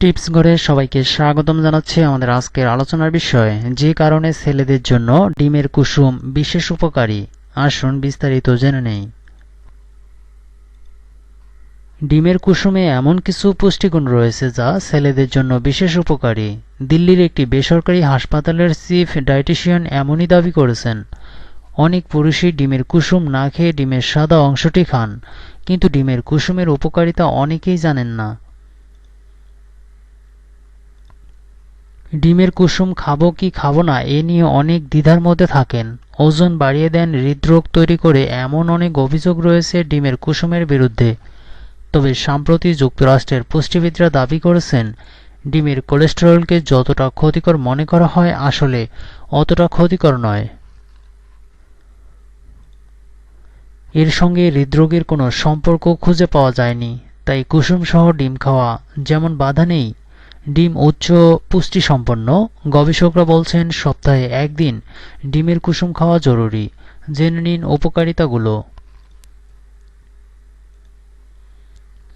Tips ঘরে সবাইকে স্বাগতম জানাচ্ছি আমাদের আজকের আলোচনার বিষয়। যে কারণে ছেলেদের জন্য ডিমের কুসুম বিশেষ উপকারী। আসুন বিস্তারিত জেনে নেই। ডিমের কুসুমে এমন কিছু পুষ্টিগুণ রয়েছে যা ছেলেদের জন্য বিশেষ উপকারী। দিল্লির একটি বেসরকারি হাসপাতালের চিফ ডায়েটিশিয়ান এমনই দাবি করেছেন, অনেক পুরুষই ডিমের কুসুম না খেয়ে ডিমের সাদা অংশটি খান, কিন্তু ডিমের কুসুমের উপকারিতা অনেকেই জানেন না। ডিমের কুসুম খাব কি খাব না, এ নিয়ে অনেক দ্বিধার মধ্যে থাকেন। ওজন বাড়িয়ে দেন, হৃদরোগ তৈরি করে এমন অনেক অভিযোগ রয়েছে ডিমের কুসুমের বিরুদ্ধে। তবে সম্প্রতি যুক্তরাষ্ট্রের পুষ্টিবিদরা দাবি করেছেন, ডিমের কোলেস্টেরলকে যতটা ক্ষতিকর মনে করা হয় আসলে অতটা ক্ষতিকর নয়। এর সঙ্গে হৃদরোগের কোনো সম্পর্ক খুঁজে পাওয়া যায়নি, তাই কুসুম সহ ডিম খাওয়া যেমন বাধা নেই ডিম উচ্চ পুষ্টিসম্পন্ন। গবেষকরা বলছেন, সপ্তাহে একদিন ডিমের কুসুম খাওয়া জরুরি। জেনে নিন উপকারিতাগুলো।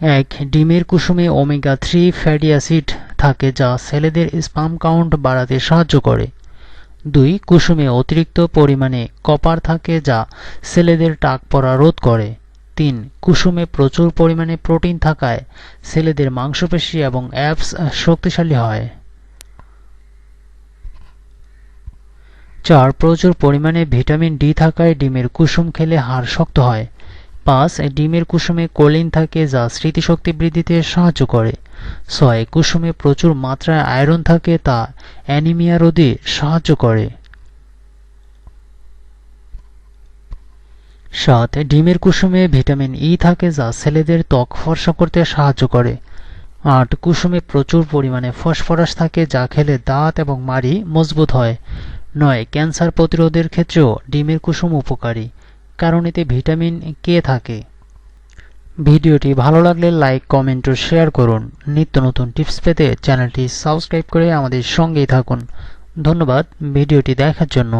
এক, ডিমের কুসুমে ওমেগা থ্রি ফ্যাটি অ্যাসিড থাকে যা ছেলেদের স্পাম কাউন্ট বাড়াতে সাহায্য করে। দুই, কুসুমে অতিরিক্ত পরিমাণে কপার থাকে যা ছেলেদের টাক পড়া রোধ করে। তিন, কুসুমে প্রচুর পরিমাণে প্রোটিন থাকায় ছেলেদের মাংসপেশি এবং অ্যাপস শক্তিশালী হয়। চার, প্রচুর পরিমাণে ভিটামিন ডি থাকায় ডিমের কুসুম খেলে হাড় শক্ত হয়। পাঁচ, ডিমের কুসুমে কোলিন থাকে যা স্মৃতিশক্তি বৃদ্ধিতে সাহায্য করে। ছয়, কুসুমে প্রচুর মাত্রায় আয়রন থাকে তা অ্যানিমিয়া রোধে সাহায্য করে। সাত ডিমের কুসুমে ভিটামিন ই থাকে যা ছেলেদের ত্বক ফর্সা করতে সাহায্য করে। আট কুসুমে প্রচুর পরিমাণে ফসফরাস থাকে যা খেলে দাঁত এবং মাড়ি মজবুত হয়। নয়, ক্যান্সার প্রতিরোধের ক্ষেত্রেও ডিমের কুসুম উপকারী, কারণ এতে ভিটামিন কে থাকে। ভিডিওটি ভালো লাগলে লাইক, কমেন্ট ও শেয়ার করুন। নিত্য নতুন টিপস পেতে চ্যানেলটি সাবস্ক্রাইব করে আমাদের সঙ্গেই থাকুন। ধন্যবাদ ভিডিওটি দেখার জন্য।